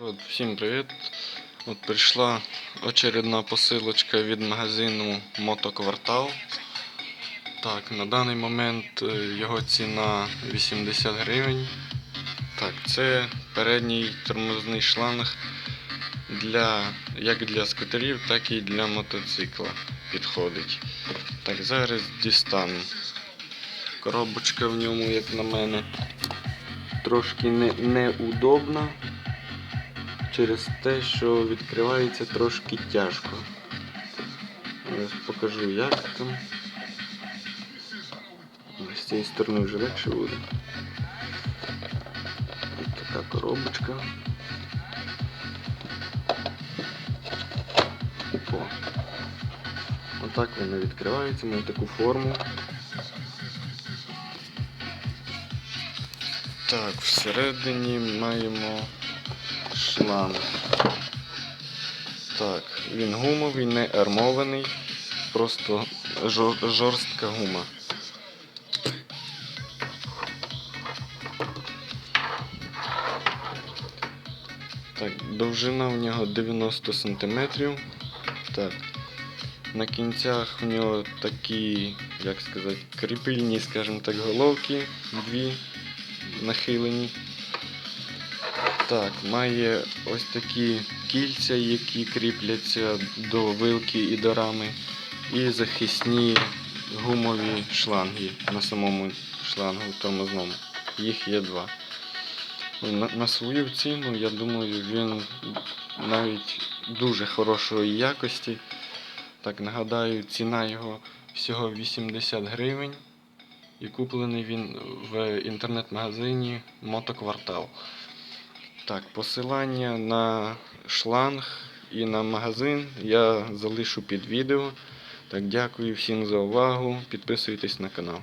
Народ, всім привіт! От прийшла очередна посилочка від магазину Мотоквартал. Так, на даний момент е, його ціна 80 гривень. Так, це передній тормозний шланг для, як для скутерів, так і для мотоцикла підходить. Так, зараз дістану. Коробочка в ньому, як на мене, трошки не, неудобна через те, що відкривається трошки тяжко. Зараз покажу як там. З цієї сторони вже легше буде. Ось така коробочка. О. Отак вона відкривається, має таку форму. Так, всередині маємо шланг. Так, він гумовий, не армований, просто жор- жорстка гума. Так, довжина в нього 90 см. Так. На кінцях в нього такі, як сказати, кріпильні, скажімо так, головки, дві нахилені. Так, має ось такі кільця, які кріпляться до вилки і до рами, і захисні гумові шланги на самому шлангу тормозному. Їх є два. На, на свою ціну, я думаю, він навіть дуже хорошої якості. Так, нагадаю, ціна його всього 80 гривень. І куплений він в інтернет-магазині Мотоквартал. Так, посилання на шланг і на магазин я залишу під відео. Так, дякую всім за увагу. Підписуйтесь на канал.